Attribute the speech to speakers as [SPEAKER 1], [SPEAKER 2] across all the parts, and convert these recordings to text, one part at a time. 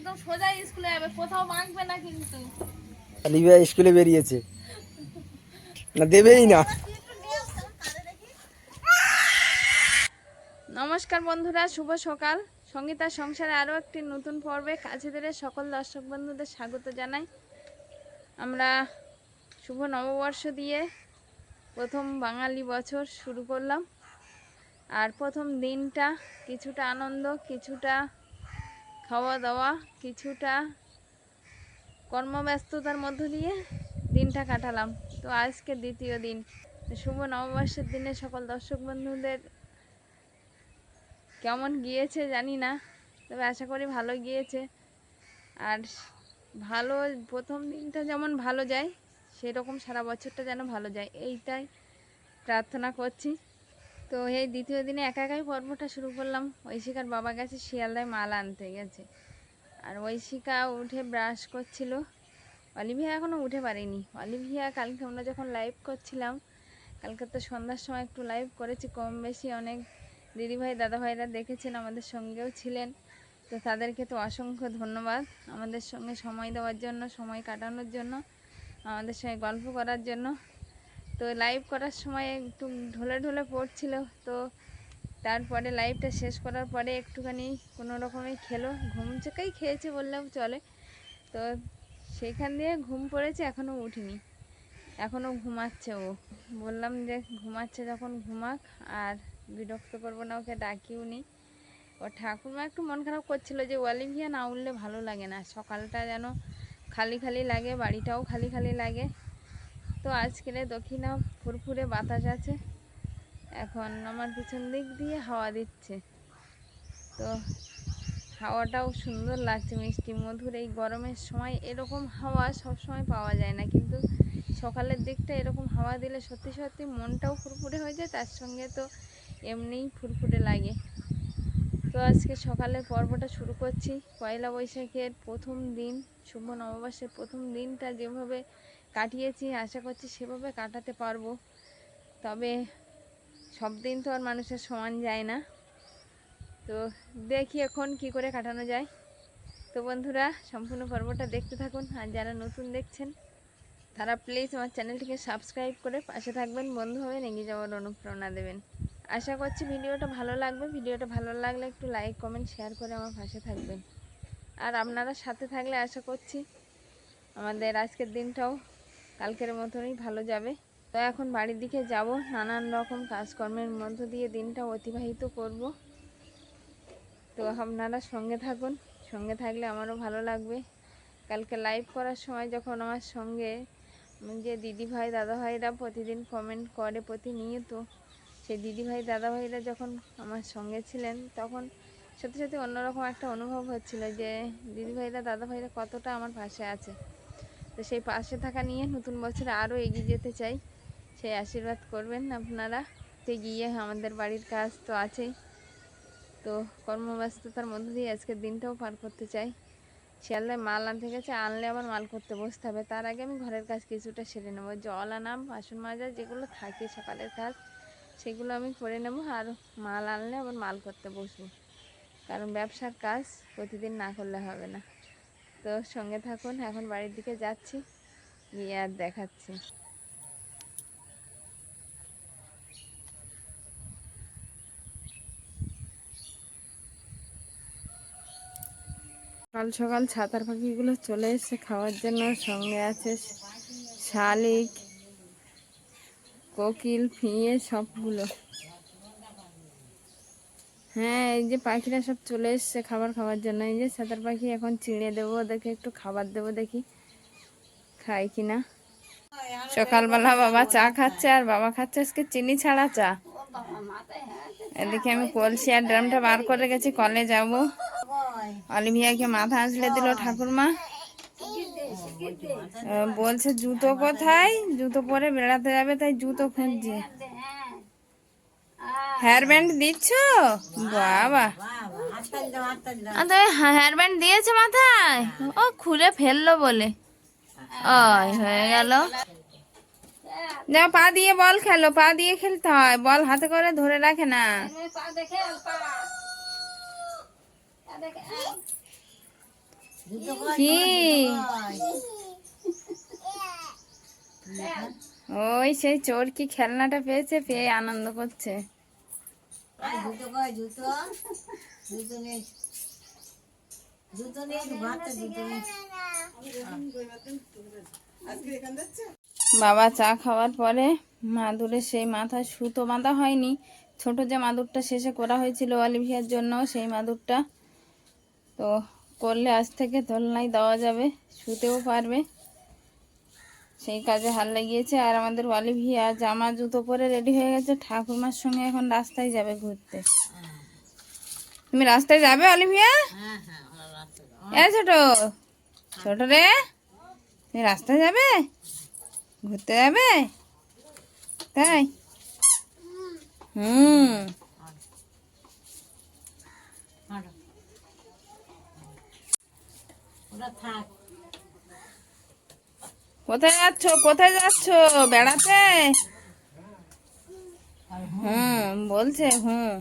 [SPEAKER 1] একদম সোজা স্কুলে যাবে কোথাও মাখবে না কিন্তু।
[SPEAKER 2] লিবিয়া স্কুলে বেরিয়েছে। না দেবেই না।
[SPEAKER 1] নমস্কার বন্ধুরা শুভ সকাল। সঙ্গীতা সংসারে আরও একটি নতুন পর্বে কাছেদের সকল দর্শক বন্ধুদের স্বাগত জানাই। আমরা শুভ নববর্ষ দিয়ে প্রথম বাঙালি বছর শুরু করলাম। আর প্রথম দিনটা কিছুটা আনন্দ কিছুটা খাওয়া দাওয়া কিছুটা কর্মব্যস্ততার মধ্য দিয়ে দিনটা কাটালাম। তো আজকে দ্বিতীয় দিন। শুভ নববর্ষের দিনে সকল দর্শক বন্ধুদের কেমন গিয়েছে জানি না, তবে আশা করি ভালো গিয়েছে। আর ভালো, প্রথম দিনটা যেমন ভালো যায়, সেরকম সারা বছরটা যেন ভালো যায়, এইটাই প্রার্থনা করছি। তো এই দ্বিতীয় দিনে একা একাই পর্বটা শুরু করলাম। ঐশিকার বাবা গেছে শিয়ালদায় মাল আনতে গেছে। আর ঐশিকা উঠে ব্রাশ করছিল। অলিভিয়া এখনও উঠে পারেনি। অলিভিয়া, কালকে আমরা যখন লাইভ করছিলাম, কালকে তো সন্ধ্যার সময় একটু লাইভ করেছি, কম বেশি অনেক দিদিভাই দাদাভাইরা দেখেছেন, আমাদের সঙ্গেও ছিলেন। তো তাদেরকে তো অসংখ্য ধন্যবাদ আমাদের সঙ্গে সময় দেওয়ার জন্য, সময় কাটানোর জন্য, আমাদের সঙ্গে গল্প করার জন্য। তো লাইভ করার সময় একটু ঢোলে ঢলে পড়ছিল, তো তারপরে লাইভটা শেষ করার পরে একটুখানি কোনো রকমে খেলো, ঘুম চোখেই খেয়েছে বললাম চলে। তো সেইখান দিয়ে ঘুম পড়েছে এখনও উঠিনি। এখনও ঘুমাচ্ছে ও। বললাম যে ঘুমাচ্ছে যখন ঘুমাক, আর বিরক্ত করব না, ওকে ডাকিও নি। ও ঠাকুরমা একটু মন খারাপ করছিল যে অলিভিয়া না উঠলে ভালো লাগে না, সকালটা যেন খালি খালি লাগে, বাড়িটাও খালি খালি লাগে। তো আজকের দক্ষিণা ফুরফুরে বাতাস আছে। এখন আমার পিছন দিক দিয়ে হাওয়া দিচ্ছে। তো হাওয়াটাও সুন্দর লাগছে, মিষ্টি মধুর। এই গরমের সময় এরকম হাওয়া সব সময় পাওয়া যায় না, কিন্তু সকালের দিকটা এরকম হাওয়া দিলে সত্যি সত্যি মনটাও ফুরফুরে হয়ে যায়, তার সঙ্গে তো এমনিই ফুরফুরে লাগে। তো আজকে সকালের পর্বটা শুরু করছি। পয়লা বৈশাখের প্রথম দিন, শুভ নববর্ষের প্রথম দিনটা যেভাবে কাটিয়েছি, আশা করছি সেভাবে কাটাতে পারব। তবে সব দিন তো আর মানুষের সমান যায় না। তো দেখি এখন কি করে কাটানো যায়। তো বন্ধুরা, সম্পূর্ণ পর্বটা দেখতে থাকুন আর যারা নতুন দেখছেন, তারা প্লিজ আমার চ্যানেলটিকে সাবস্ক্রাইব করে পাশে থাকবেন, বন্ধু হবেন, এগিয়ে যাওয়ার অনুপ্রেরণা দেবেন। আশা করছি ভিডিওটা ভালো লাগবে। ভিডিওটা ভালো লাগলে একটু লাইক কমেন্ট শেয়ার করে আমার পাশে থাকবেন। আর আপনারা সাথে থাকলে আশা করছি আমাদের আজকের দিনটাও কালকের মতনই ভালো যাবে। তো এখন বাড়ির দিকে যাব। নানান রকম কাজকর্মের মধ্য দিয়ে দিনটা অতিবাহিত করব। তো আপনারা সঙ্গে থাকুন। সঙ্গে থাকলে আমারও ভালো লাগবে। কালকে লাইভ করার সময় যখন আমার সঙ্গে যে দিদিভাই, দাদাভাইরা প্রতিদিন কমেন্ট করে প্রতিনিয়ত, সেই দিদিভাই, দাদাভাইরা যখন আমার সঙ্গে ছিলেন, তখন সত্যি সত্যি অন্যরকম একটা অনুভব হচ্ছিল যে দিদিভাইরা, দাদাভাইরা কতটা আমার পাশে আছে। তো সেই পাশে থাকা নিয়ে নতুন বছরে আরও এগিয়ে যেতে চাই। সেই আশীর্বাদ করবেন আপনারা। তো গিয়ে আমাদের বাড়ির কাজ তো আছেই। তো কর্মব্যস্ততার মধ্যে দিয়ে আজকের দিনটাও পার করতে চাই। শিয়ালদায় মাল আনতে গেছে, আনলে আবার মাল করতে বসতে হবে। তার আগে আমি ঘরের কাজ কিছুটা সেরে নেব। জল আনাম, বাসন মাজা, যেগুলো থাকে সকালের কাজ, সেগুলো আমি করে নেব। আর মাল আনলে আবার মাল করতে বসবো। কারণ ব্যবসার কাজ প্রতিদিন না করলে হবে না। তো সঙ্গে থাকুন, এখন বাড়ির দিকে যাচ্ছি, গিয়ে আর দেখাচ্ছি। সকাল সকাল ছাতার পাখিগুলো চলে এসেছে খাওয়ার জন্য, সঙ্গে আছে শালিক, কোকিল, ফিঙে সবগুলো। হ্যাঁ এই যে পাখিরা সব চলে এসছে খাবার খাওয়ার জন্য। এই যে ছাতার পাখি এখন চিড়ে দেবো, ওদেরকে একটু খাবার দেবো দেখি খাই কিনা সকালবেলা বাবা চা খাচ্ছে আর বাবা খাচ্ছে আজকে চিনি ছাড়া চা। এদিকে আমি কলসি আর ড্রামটা বার করে গেছি, কলে যাব। অলিভিয়াকে মাথা আসলে দিল ঠাকুরমা। বলছে, জুতো কোথায়? জুতো পরে বেড়াতে যাবে, তাই জুতো খুঁজছে। হেয়ার ব্যান্ড দিচ্ছ? বাবা। হেয়ার ব্যান্ড দিয়েছে মাথায়? ও খুলে ফেলল বলে। ওই হয়ে গেল। যাও পা দিয়ে বল খেলো পা দিয়ে খেলতে হয়। বল হাতে করে ধরে রাখে না। কি? ওই সেই চোর কি খেলনাটা পেয়েছে? পেয়ে আনন্দ করছে।
[SPEAKER 3] জুতো কয় জুতো? জুতো নেই জুতো নেই ভাতটা জুতো নেই
[SPEAKER 1] বাবা চা খাওয়ার পরে মাদুরে সেই মাথায় সুতো বাঁধা হয়নি। ছোট যে মাদুরটা শেষে করা হয়েছিল অলিভিয়ার জন্য সেই মাদুরটা। তো করলে আজ থেকে দোলনায় দেওয়া যাবে, শুতেও পারবে। সেই কাজে হাল লাগিয়েছে আর আমাদের অলিভিয়া জামা, জুতো পরে রেডি হয়ে গেছে। ঠাকুরমার সঙ্গে এখন রাস্তায় যাবে ঘুরতে। তুমি রাস্তায় যাবে অলিভিয়া এ ছোট ছোট রে, তুমি রাস্তায় যাবে? ঘুরতে যাবে? তাই? হুম।
[SPEAKER 3] থাক।
[SPEAKER 1] কোথায় যাচ্ছ? কোথায় যাচ্ছ? বেড়াতে? হুম, বলছে, হুম।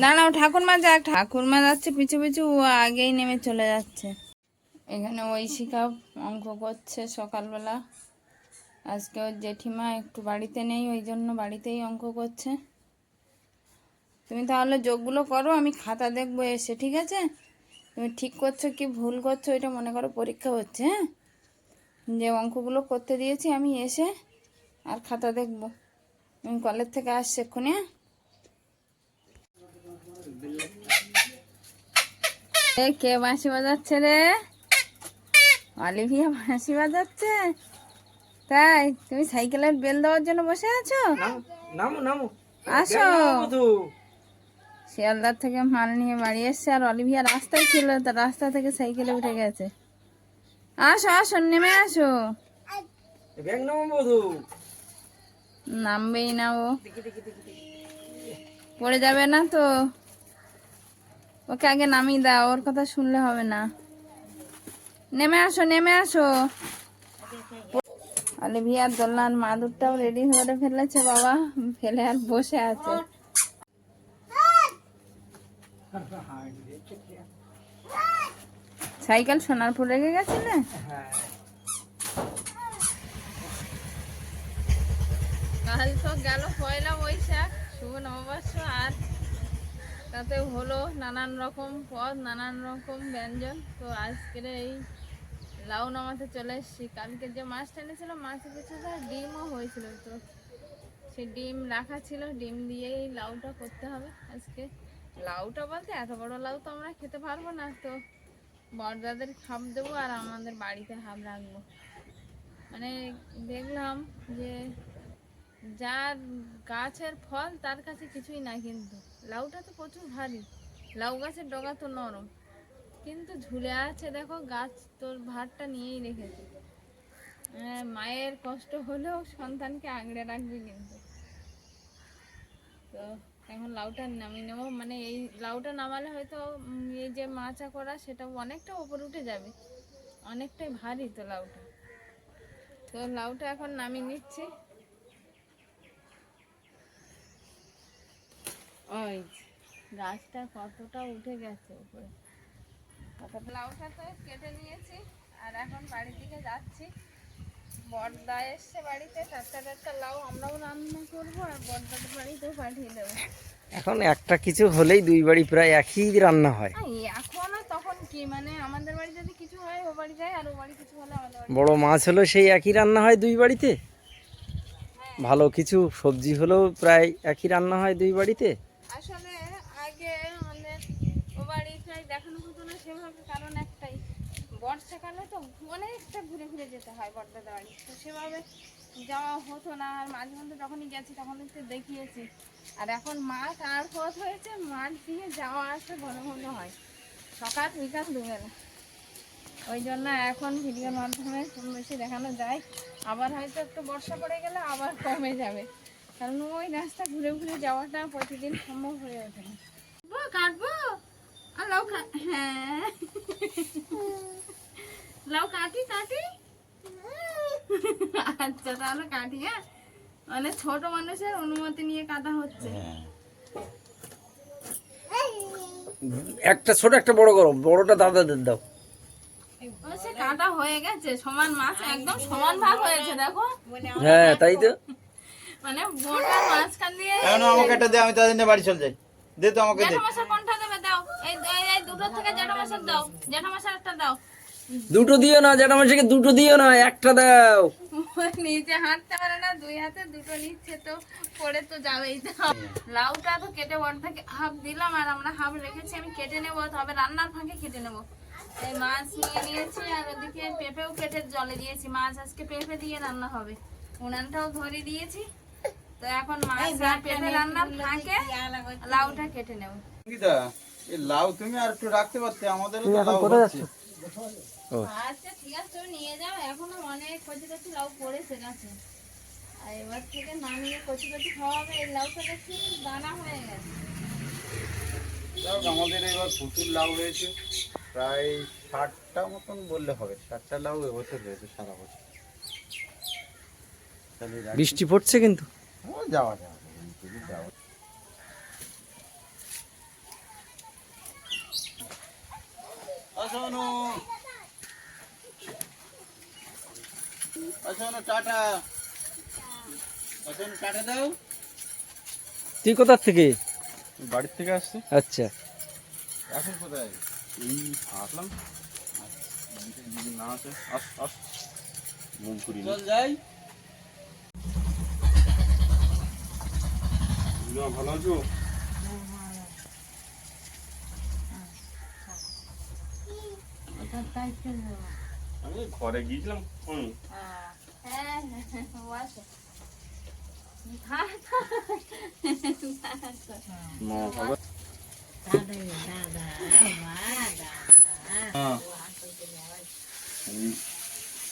[SPEAKER 1] দাঁড়াও, ঠাকুরমা যাক। ঠাকুরমা যাচ্ছে, পিছু পিছু, ও আগেই নেমে চলে যাচ্ছে। এখানে ঐশিকা অঙ্ক করছে সকালবেলা। আজকে ওর জেঠিমা একটু বাড়িতে নেই, ওই জন্য বাড়িতেই অঙ্ক করছে। তুমি তাহলে যোগগুলো করো, আমি খাতা দেখব এসে, ঠিক আছে? তুমি ঠিক করছ কি ভুল করছ, এটা মনে করো পরীক্ষা হচ্ছে হ্যাঁ? যে অঙ্কগুলো করতে দিয়েছি আমি এসে আর খাতা দেখব। আমি কলেজ থেকে আসছে এক্ষুনি হ্যাঁ? কে বাঁশি বাজাচ্ছে রে? অলিভিয়া বাঁশি বাজাচ্ছে? তাই তুমি সাইকেলের বেল দেওয়ার জন্য বসে আছো?
[SPEAKER 2] নামো নামো
[SPEAKER 1] আসো। শিয়ালদার থেকে মাল নিয়ে বাড়ি এসছে আর অলিভিয়া রাস্তায় ছিল তা রাস্তা থেকে সাইকেলে উঠে গেছে। আসো আসো নেমে আসো। নামবেই না ও। পড়ে যাবে না তো। ওকে আগে নামিয়ে দাও ওর কথা শুনলে হবে না। নেমে আসো নেমে আসো। অলিভিয়ার দোলনার মাদুরটাও রেডি করে ফেলেছে বাবা। ফেলে আর বসে আছে। সাইকেল সোনারপুর রেখে গেছিলে
[SPEAKER 2] হ্যাঁ
[SPEAKER 1] কাল তো গেল পয়লা বৈশাখ, শুভ নববর্ষ, আর তাতে হলো নানান রকম পদ, নানান রকম ব্যঞ্জন। তো আজকের এই লাউ নামাতে চলে এসেছি। কালকে যে মাছটা এনেছিল মাছের পিছনে ডিমও হয়েছিল। তো সেই ডিম রাখা ছিল, ডিম দিয়েই লাউটা করতে হবে আজকে। লাউটা বলতে এত বড় লাউ তো আমরা খেতে পারব না, তো বড়দাদের খাপ দেবো আর আমাদের বাড়িতে হাফ রাখব। মানে দেখলাম যে যার গাছের ফল তার কাছে কিছুই না কিন্তু লাউটা তো প্রচুর ভারী। লাউ গাছের ডগা তো নরম। কিন্তু ঝুলে আছে দেখো গাছ তোর ভারটা নিয়েই রেখেছে। আহ, মায়ের কষ্ট হলেও সন্তানকে আগড়ে রাখবে কিন্তু। তো এখন লাউটা নামিয়ে নেব। মানে এই লাউটা নামালে হয়তো এই যে মাচা করা, সেটা অনেকটা ওপরে উঠে যাবে। অনেকটাই ভারী তো লাউটা। তো লাউটা এখন নামিয়ে নিচ্ছি। ওই গাছটা কতটা উঠে গেছে উপরে। লাউটা তো কেটে নিয়েছি, আর এখন বাড়ির দিকে যাচ্ছি। বড়দা এসছে বাড়িতে টাটকা টাটকা লাউ আমরাও রান্না করব আর বাড়িতেও পাঠিয়ে দেবো।
[SPEAKER 2] এখন একটা কিছু হলেই দুই বাড়ি প্রায় একই রান্না হয়।
[SPEAKER 1] এখন তখন কি মানে আমাদের বাড়ি যদি কিছু হয় ও বাড়ি যায় আর ও বাড়ি কিছু হলে আমাদের বাড়ি
[SPEAKER 2] বড় মাছ হলো সেই একই রান্না হয় দুই বাড়িতে? ভালো কিছু সবজি হলেও প্রায় একই রান্না হয় দুই বাড়িতে?
[SPEAKER 1] আসলে আগে আমাদের ও বাড়িটাই দেখানো হতো না সেভাবে কারণ একটাই বর্ষাকালে তো অনেকটা ঘুরে ঘুরে যেতে হয় বর্দাদা বাড়ি তো সেভাবে যাওয়া হতো না আর মাঝে মধ্যে যখনই গেছি তখন একটু দেখিয়েছি। আর এখন মাঠ আর পথ হয়েছে মাঠ দিয়ে যাওয়া আসা ঘন ঘন হয়। সকাল বিকাল দুবেলা। ওই জন্য এখন ভিডিওর মাধ্যমে বেশি দেখানো যায়। আবার হয়তো একটু বর্ষা পড়ে গেলে আবার কমে যাবে। কারণ ওই রাস্তা ঘুরে ঘুরে যাওয়াটা প্রতিদিন সম্ভব হয়ে ওঠে না। কাটবো, হ্যাঁ। লাউ কাটি কাটি আচ্ছা তাহলে কাটি হ্যাঁ মানে ছোট মানুষের অনুমতি নিয়ে কাটা হচ্ছে
[SPEAKER 2] একটা ছোট একটা বড় করো বড়টা দাদাদের দাও
[SPEAKER 1] সে কাটা হয়ে গেছে সমান মাছ একদম সমান ভাগ হয়েছে দেখো
[SPEAKER 2] হ্যাঁ তাই তো
[SPEAKER 1] মানে বোটার মাঝখান দিয়ে
[SPEAKER 4] এখন আমাকে একটা দে আমি তাদের নিয়ে বাড়ি চলে যাই দে তো আমাকে দে
[SPEAKER 1] জ্যাঠামশার কোনটা দেবে দাও এই এই- এই দুটো থেকে জ্যাঠামশার দাও জ্যাঠামশার একটা দাও
[SPEAKER 2] দুটো দিও না জ্যাঠামশাইকে দুটো দিও না একটা দাও।
[SPEAKER 1] নিজে হাঁটতে পারে না দুই হাতে দুটো নিচ্ছে তো পড়ে তো যাবেই তো। লাউটা তো কেটে ওর থেকে হাফ দিলাম আর আমরা হাফ রেখেছি আমি কেটে নেব তবে রান্নার ফাঁকে কেটে নেব। এই মাছ নিয়ে নিয়েছি আর ওদিকে পেঁপেও কেটে জলে দিয়েছি। মাছ আজকে পেঁপে দিয়ে রান্না হবে। উনানটাও ধরে দিয়েছি। তো এখন মাছ আর পেঁপে রান্নার ফাঁকে লাউটা কেটে নেব।
[SPEAKER 4] এই লাউ তুমি আর একটু রাখতে পারতে আমাদের
[SPEAKER 2] ও।
[SPEAKER 1] আচ্ছা ঠিক আছে তুমি নিয়ে যাও। এখনও অনেক কচি কচি লাউ পড়েছে গাছে। আর এবার থেকে নামিয়ে কচি কচি খাওয়া হবে এই লাউটা দেখছি দানা হয়ে গেছে?
[SPEAKER 4] আমাদের এবার প্রচুর লাউ হয়েছে। প্রায় ষাটটা মতন বললে হবে। ষাটটা লাউ এবছর হয়েছে সারা বছর। তাহলে
[SPEAKER 2] বৃষ্টি পড়ছে কিন্তু?
[SPEAKER 4] ও, যাওয়া যাওয়া যাওয়া। আসো টাটা। টাটা দাও।
[SPEAKER 2] তুই কোথার থেকে?
[SPEAKER 4] বাড়ির থেকে আসছে।
[SPEAKER 2] আচ্ছা।
[SPEAKER 4] এখন কোথায়? এই আসলাম। না আছে আস আস। মুখ করি চল যাই। ভালো আছো? আমি ঘরে গিয়েছিলাম হুম।
[SPEAKER 1] হ্যাঁ।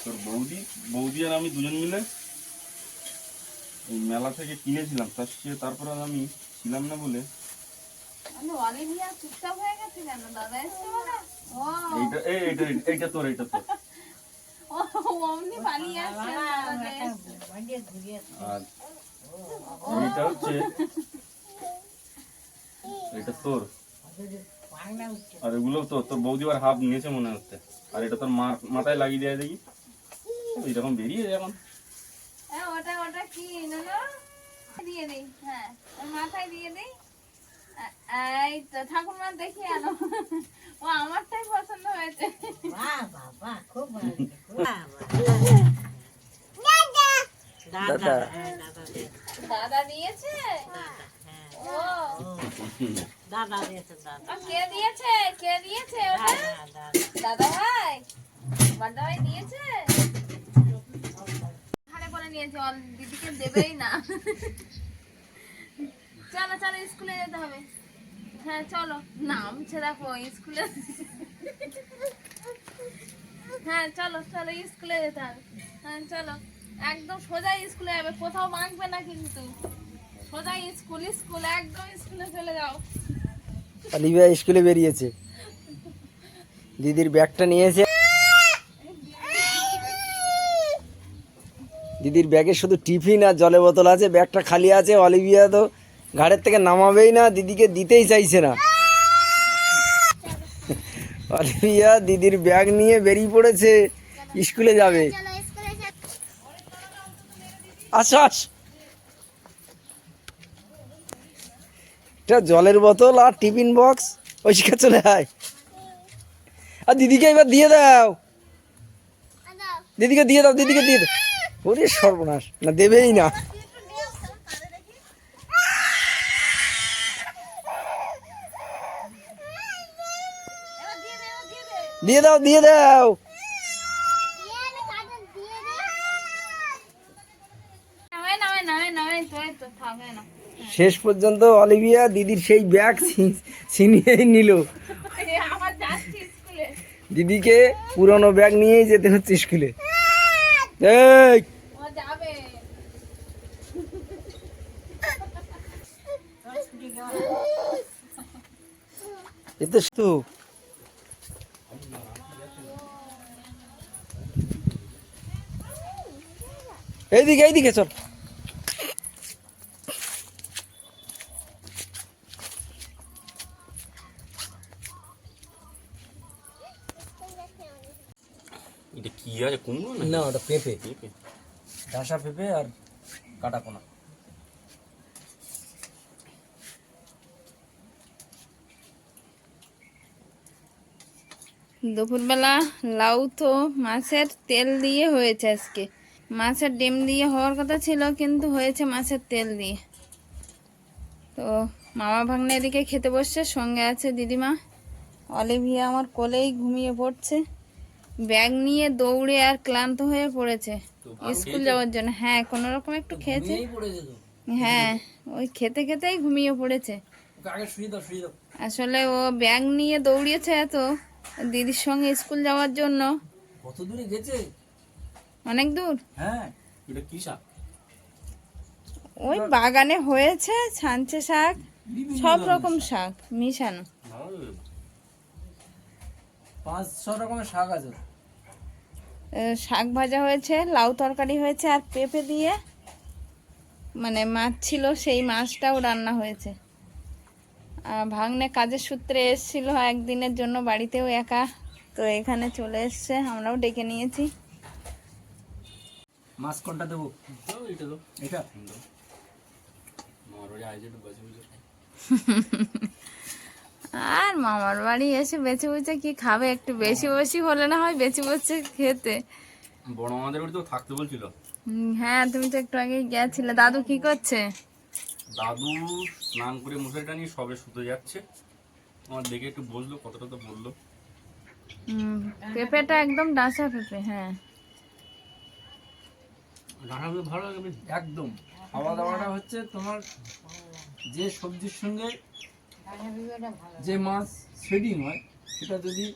[SPEAKER 4] তোর বৌদি বৌদি আর আমি দুজন মিলে এই মেলা থেকে কিনেছিলাম। তার সে তারপর আমি ছিলাম না বলে। এইটা এইটা এইটা তোর এইটা তোর। আর এইটা হচ্ছে এটা তোর আর এগুলো তো তোর মনে হচ্ছে আর এটা তোর মাথায় লাগিয়ে দেয় দেখি এইরকম বেরিয়ে যায় এখন
[SPEAKER 1] হ্যাঁ হ্যাঁ মাথায় দিয়ে দিই। এই তো ঠাকুরমা দেখি আনো। ও আমারটাই পছন্দ হয়েছে।
[SPEAKER 3] বাহ বাবা খুব ভালো দাদা।
[SPEAKER 2] দাদা।
[SPEAKER 3] হ্যাঁ, দিয়েছে,
[SPEAKER 1] দাদা দিয়েছে?
[SPEAKER 3] দাদা, হ্যাঁ।
[SPEAKER 1] ও
[SPEAKER 3] দাদা দিয়েছে দাদা।
[SPEAKER 1] কে দিয়েছে? কে দিয়েছে ওটা?
[SPEAKER 3] দাদা দাদা
[SPEAKER 1] দাদা। ভাই ভাই দিয়েছে? ঘাড়ে করে নিয়েছে অল দিদিকে দেবেই না। চলো চলো স্কুলে যেতে হবে। হ্যাঁ চলো। নামছে দেখো, স্কুলে। হ্যাঁ চলো চলো, স্কুলে যেতে হবে। হ্যাঁ চলো। একদম সোজা স্কুলে যাবে, কোথাও মাখবে না কিন্তু। সোজা স্কুল স্কুল, একদম স্কুলে চলে যাও।
[SPEAKER 2] অলিভিয়া স্কুলে বেরিয়েছে। দিদির ব্যাগটা নিয়েছে। দিদির ব্যাগে শুধু টিফিন আর জলের বোতল আছে, ব্যাগটা খালি আছে অলিভিয়া তো। ঘাড়ের থেকে নামাবেই না, দিদিকে দিতেই চাইছে না। অলিভিয়া দিদির ব্যাগ নিয়ে বেরিয়ে পড়েছে, স্কুলে যাবে। আস এটা জলের বোতল আর টিফিন বক্স, ওই ওইদিকে চলে আয়। আর দিদিকে এবার দিয়ে দাও। দিদিকে দিয়ে দাও, দিদিকে দিয়ে দাও। ওরে সর্বনাশ, না দেবেই না। দিয়ে দাও দিয়ে দাও। শেষ পর্যন্ত অলিভিয়া দিদির সেই ব্যাগ ছিনিয়েই নিল। দিদিকে পুরনো ব্যাগ নিয়েই যেতে হচ্ছে স্কুলে। এই!
[SPEAKER 1] ও যাবে।
[SPEAKER 2] এ তো তো এইদিকে এইদিকে চল।
[SPEAKER 4] এটা কি আছে? কুমড়ো না
[SPEAKER 2] ওটা পেঁপে।
[SPEAKER 4] পেঁপে।
[SPEAKER 2] ঢাসা পেঁপে আর কাটা কোনা
[SPEAKER 1] দুপুরবেলা লাউ তো মাছের তেল দিয়ে হয়েছে আজকে। মাছের ডিম দিয়ে হওয়ার কথা ছিল কিন্তু হয়েছে মাছের তেল দিয়ে। তো মামা ভাগ্নে এদিকে খেতে বসছে সঙ্গে আছে দিদিমা। অলিভিয়া আমার কোলেই ঘুমিয়ে পড়ছে। ব্যাগ নিয়ে দৌড়ে আর ক্লান্ত হয়ে পড়েছে। স্কুল যাওয়ার জন্য হ্যাঁ কোনো রকম একটু খেয়েছে। হ্যাঁ ওই খেতে খেতেই ঘুমিয়ে পড়েছে। আসলে ও ব্যাগ নিয়ে দৌড়িয়েছে এত। দিদির সঙ্গে স্কুল যাওয়ার জন্য।
[SPEAKER 2] কত দূরে গেছে?
[SPEAKER 1] অনেক দূর।
[SPEAKER 2] হ্যাঁ
[SPEAKER 4] এটা কি শাক?
[SPEAKER 1] ওই বাগানে হয়েছে ছাঞ্চে শাক সব রকম শাক। মিশানো।
[SPEAKER 2] পাঁচ ছ রকমের শাক আছে।
[SPEAKER 1] শাক ভাজা হয়েছে লাউ তরকারি হয়েছে আর পেঁপে দিয়ে মানে মাছ ছিল সেই মাছটাও রান্না হয়েছে। ভাগ্নে কাজের সূত্রে এসেছিল একদিনের জন্য বাড়িতেও একা। তো এখানে চলে এসছে আমরাও ডেকে নিয়েছি।
[SPEAKER 2] মাছ কোনটা দেবো?
[SPEAKER 4] এটা। বাড়ি বুঝে।
[SPEAKER 1] আর মামার বাড়ি এসে বেছে বেছে কি খাবে? একটু বেশি বেশি হলে না হয় বেছে বেছে খেতে।
[SPEAKER 4] বড় আমাদের বাড়িতেও থাকতে বলছিল।
[SPEAKER 1] হ্যাঁ তুমি তো একটু আগে গেছিলে। দাদু কি করছে?
[SPEAKER 4] দাদু স্নান করে মশারিটা নিয়ে সবে শুতে যাচ্ছে। আমার দেখে একটু বসল কতটা তো বলল।
[SPEAKER 1] পেঁপেটা একদম ডাঁসা পেঁপে হ্যাঁ।
[SPEAKER 4] রান্না ভালো লাগে
[SPEAKER 2] একদম। খাওয়া দাওয়াটা হচ্ছে তোমার যে সবজির সঙ্গে যে মাছ শেডিং হয় সেটা যদি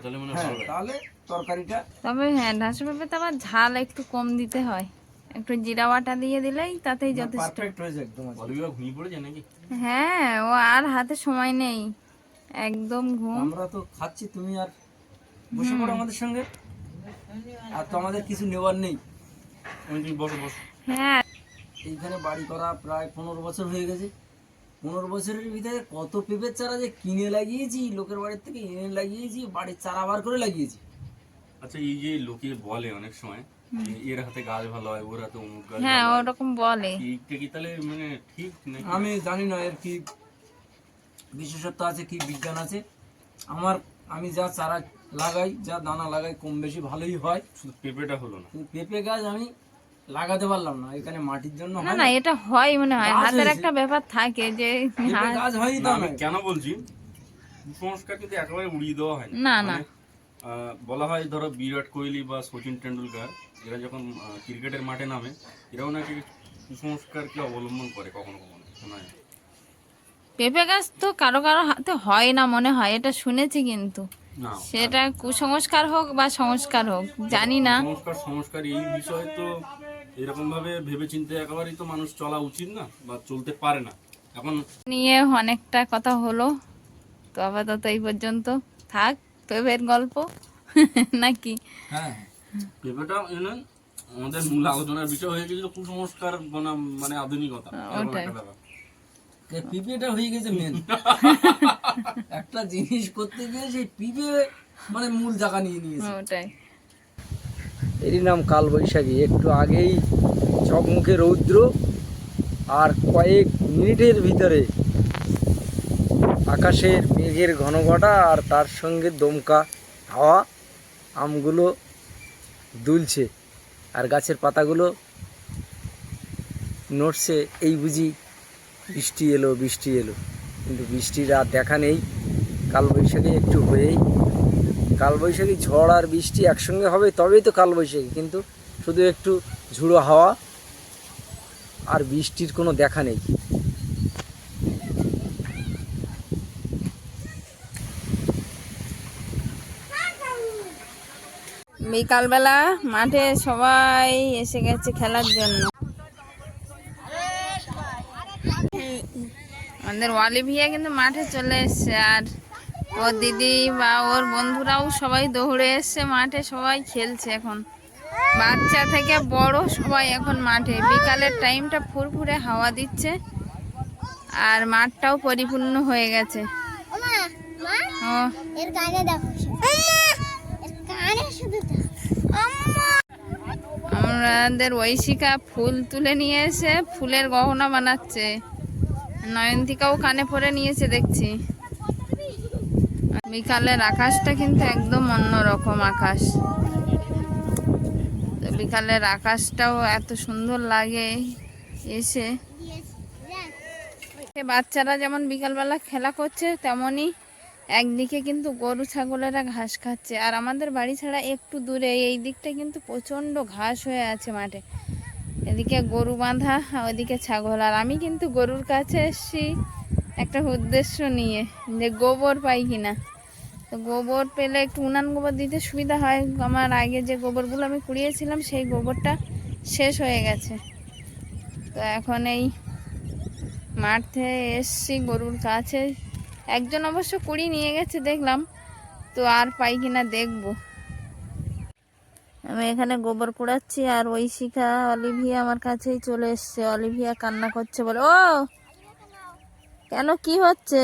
[SPEAKER 4] তাহলে মানে
[SPEAKER 2] হ্যাঁ তাহলে তরকারিটা
[SPEAKER 1] তবে হ্যাঁ ডাঁসা পেঁপেতে আবার ঝাল একটু কম দিতে হয়। একটু জিরা বাটা দিয়ে দিলেই তাতেই যথেষ্ট। হ্যাঁ ও আর হাতে সময় নেই। একদম ঘুম।
[SPEAKER 2] আমরা তো খাচ্ছি তুমি আর বসে পড়ো আমাদের সঙ্গে। আর তো আমাদের কিছু নেওয়ার নেই।
[SPEAKER 4] তুমি বসো বসো।
[SPEAKER 1] হ্যাঁ।
[SPEAKER 2] এইখানে বাড়ি করা প্রায় পনেরো বছর হয়ে গেছে। পনেরো বছরের ভিতরে কত পেঁপের চারা যে কিনে লাগিয়েছি লোকের বাড়ির থেকে এনে লাগিয়েছি বাড়ির চারা বার করে লাগিয়েছি।
[SPEAKER 4] আচ্ছা এই যে লোকে বলে অনেক সময় এর হাতে গাছ ভালো হয় ওর হাতে অমুক গাছ
[SPEAKER 1] হ্যাঁ ওরকম বলে।
[SPEAKER 4] এইটা কি তাহলে মানে ঠিক নাকি?
[SPEAKER 2] আমি জানি না এর কি বিশেষত্ব আছে কি বিজ্ঞান আছে। আমার আমি যা চারা লাগাই যা দানা লাগাই কম বেশি ভালোই হয়।
[SPEAKER 4] শুধু পেঁপেটা হলো না?
[SPEAKER 2] পেঁপে গাছ আমি লাগাতে পারলাম না এখানে মাটির জন্য
[SPEAKER 1] না
[SPEAKER 2] হয়
[SPEAKER 1] না এটা হয় মনে হয় হাতের একটা ব্যাপার থাকে যে হ্যাঁ,
[SPEAKER 2] গাছ হয়নি
[SPEAKER 4] না। কেন বলছি? কুসংস্কার কিন্তু একেবারে উড়িয়ে দেওয়া হয়
[SPEAKER 1] না না।
[SPEAKER 4] মানে, বলা হয় ধরো বিরাট কোহলি বা সচিন টেন্ডুলকার এরা যখন ক্রিকেটের মাঠে নামে এরাও নাকি কুসংস্কারকে অবলম্বন করে কখনো কখনো শোনা যায়।
[SPEAKER 1] পেঁপে গাছ তো কারও কারও হাতে হয় না মনে হয় এটা শুনেছি কিন্তু। সেটা কুসংস্কার হোক বা সংস্কার হোক জানি না।
[SPEAKER 4] সংস্কার সংস্কার এই বিষয়ে তো এরকম ভাবে ভেবে চিন্তে একেবারেই তো মানুষ চলা উচিত না বা চলতে পারে না। এখন
[SPEAKER 1] নিয়ে অনেকটা কথা হলো। তো আপাতত এই পর্যন্ত। থাক। পেঁপের গল্প? নাকি?
[SPEAKER 2] হ্যাঁ
[SPEAKER 4] পেঁপেটা আমাদের মূল আলোচনার বিষয় হয়ে গেছিল কুসংস্কার বনাম মানে আধুনিকতা
[SPEAKER 2] পিঁপেটা হয়ে গেছে মেন একটা জিনিস করতে গিয়ে সেই পিঁপে মানে মূল জায়গা নিয়ে নিয়েছে।
[SPEAKER 1] ওটাই।
[SPEAKER 2] এরই নাম কালবৈশাখী। একটু আগেই চকমুখে রৌদ্র আর কয়েক মিনিটের ভিতরে আকাশের মেঘের ঘন ঘটা আর তার সঙ্গে দমকা হাওয়া আমগুলো দুলছে আর গাছের পাতাগুলো নড়ছে। এই বুঝি বৃষ্টি এলো বৃষ্টি এলো। কিন্তু বৃষ্টির আর দেখা নেই। কালবৈশাখী একটু হয়েই। কালবৈশাখী ঝড় আর বৃষ্টি একসঙ্গে হবে তবেই তো কালবৈশাখী। কিন্তু শুধু একটু ঝুড়ো হাওয়া আর বৃষ্টির কোনো দেখা নেই।
[SPEAKER 1] বিকালবেলা মাঠে সবাই এসে গেছে খেলার জন্য। আমাদের অলিভিয়া কিন্তু মাঠে চলে এসছে আর ওর দিদি বা ওর বন্ধুরাও সবাই দৌড়ে এসছে মাঠে সবাই খেলছে এখন। বাচ্চা থেকে বড় সবাই এখন মাঠে। বিকালের টাইমটা ফুরফুরে হাওয়া দিচ্ছে আর মাঠটাও পরিপূর্ণ হয়ে গেছে। ও।
[SPEAKER 5] এর কানে দেখো কান
[SPEAKER 1] আমাদের ঐশিকা ফুল তুলে নিয়ে এসে ফুলের গহনা বানাচ্ছে। নয়ন্তিকাও কানে পরে নিয়েছে, দেখছি। বিকালের আকাশটা কিন্তু একদম অন্যরকম আকাশ। বিকালের আকাশটাও এত সুন্দর লাগে এসে। বাচ্চারা যেমন বিকালবেলা খেলা করছে, তেমনই একদিকে কিন্তু গরু, ছাগলেরা ঘাস খাচ্ছে আর আমাদের বাড়ি ছাড়া একটু দূরে, এই দিকটা কিন্তু প্রচণ্ড ঘাস হয়ে আছে মাঠে। এদিকে গরু বাঁধা ওদিকে ছাগল। আর আমি কিন্তু গরুর কাছে এসছি একটা উদ্দেশ্য নিয়ে, যে গোবর পাই কিনা। তো গোবর পেলে একটু উনান গোবর দিতে সুবিধা হয়। আমার আগে যে গোবরগুলো আমি কুড়িয়েছিলাম, সেই গোবরটা শেষ হয়ে গেছে। তো এখন এই মাঠ এসছি গরুর কাছে। একজন অবশ্য কুড়ি নিয়ে গেছে দেখলাম। তো আর পাই কিনা দেখব। আমি এখানে গোবর কুড়াচ্ছি আর ওই শিখা অলিভিয়া আমার কাছেই চলে এসছে। অলিভিয়া কান্না করছে বলে ও কেন কি হচ্ছে?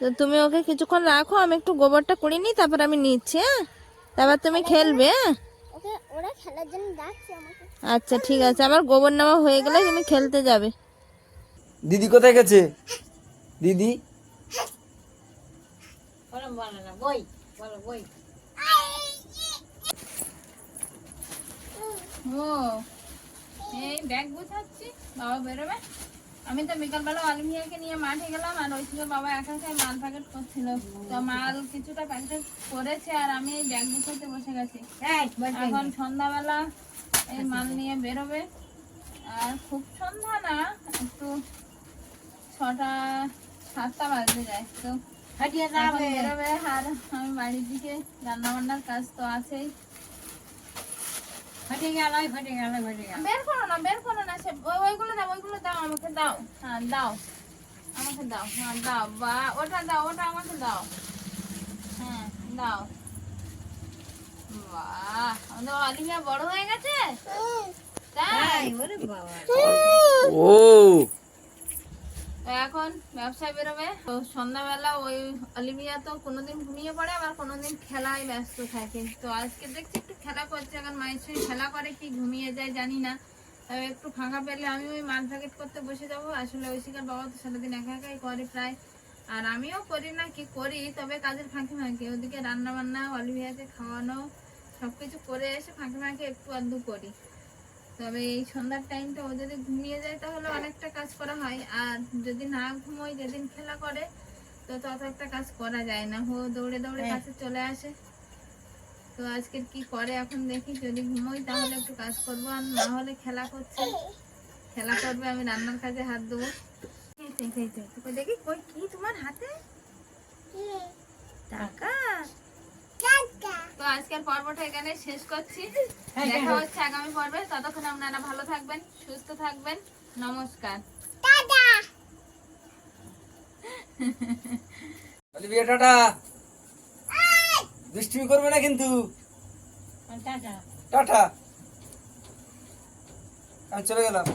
[SPEAKER 1] তো তুমি ওকে কিছুক্ষণ রাখো আমি একটু গোবরটা কুড়ি নিই তারপর আমি নিচ্ছি হ্যাঁ? তারপর তুমি খেলবে হ্যাঁ?
[SPEAKER 5] ওরা খেলার জন্য
[SPEAKER 1] আচ্ছা ঠিক আছে। আমার গোবর নেওয়া হয়ে গেলে তুমি খেলতে যাবে।
[SPEAKER 2] দিদি কোথায় গেছে? দিদি?
[SPEAKER 3] বলো বলো না বই বলো বই।
[SPEAKER 1] ও এই ব্যাগ গুছাচ্ছি বাবা বেরোবে। আমি তো বিকালবেলা অলিভিয়াকে নিয়ে মাঠে গেলাম আর ওই বাবা একা একাই মাল প্যাকেট করছিল। তো মাল কিছুটা প্যাকেট করেছে আর আমি ব্যাগ গুছাতে বসে গেছি। এখন সন্ধ্যাবেলা এই মাল নিয়ে বেরোবে। আর খুব সন্ধ্যা না একটু ছটা সাতটা বাজতে যায়। তো
[SPEAKER 3] হাঁটিয়ে
[SPEAKER 1] এখন
[SPEAKER 3] যাবে
[SPEAKER 1] বেরোবে। আর আমি বাড়ির দিকে রান্না কাজ তো আছেই।
[SPEAKER 3] হাঁটিয়ে গেল হাঁটিয়ে গেল হাঁটিয়ে গেল।
[SPEAKER 1] বের করো না বের করো না সে ওইগুলো দাও ওইগুলো দাও আমাকে দাও। হ্যাঁ দাও। আমাকে দাও হ্যাঁ দাও বা ওটা দাও ওটা আমাকে দাও। হ্যাঁ দাও। বাহ আমাদের বড় হয়ে গেছে? তাই?
[SPEAKER 3] ওরে বাবা।
[SPEAKER 2] ও।
[SPEAKER 1] এখন ব্যবসায় বেরোবে। তো সন্ধ্যাবেলা ওই অলিভিয়া তো কোনোদিন ঘুমিয়ে পড়ে, আবার কোনোদিন খেলায় ব্যস্ত থাকে। তো আজকে দেখছি একটু খেলা করছে এখন মায়ের সঙ্গে খেলা করে কি ঘুমিয়ে যায় জানি না। তবে একটু ফাঁকা পেলে আমি ওই মাল প্যাকেট করতে বসে যাব। আসলে ওই শিকার বাবা তো সারাদিন একা একাই করে প্রায়। আর আমিও করি না কি করি, তবে কাজের ফাঁকি ফাঁকি। ওদিকে রান্না বান্না অলিভিয়াকে খাওয়ানো, সবকিছু করে এসে ফাঁকি ফাঁকি একটু আধটু করি। তবে এই সন্ধ্যার টাইমটা ও যদি ঘুমিয়ে যায় তাহলে অনেকটা কাজ করা হয়। আর যদি না ঘুমোয় যেদিন খেলা করে তো তত একটা কাজ করা যায় না। ও দৌড়ে দৌড়ে কাছে চলে আসে। তো আজকের কি করে এখন দেখি। যদি ঘুমোই তাহলে একটু কাজ করব। আর না হলে খেলা করছে। খেলা করবে আমি রান্নার কাজে হাত দেবো। দেখি কই কি তোমার হাতে? টাকা? তো আজকের পর্বটা এখানে শেষ করছি। দেখা হচ্ছে আগামী পর্বে। ততক্ষণ আপনারা ভালো থাকবেন সুস্থ থাকবেন। নমস্কার।
[SPEAKER 2] টাটা! দুষ্টুমি করবে না কিন্তু?
[SPEAKER 3] টাটা।
[SPEAKER 2] টাটা! আমি চলে গেলাম।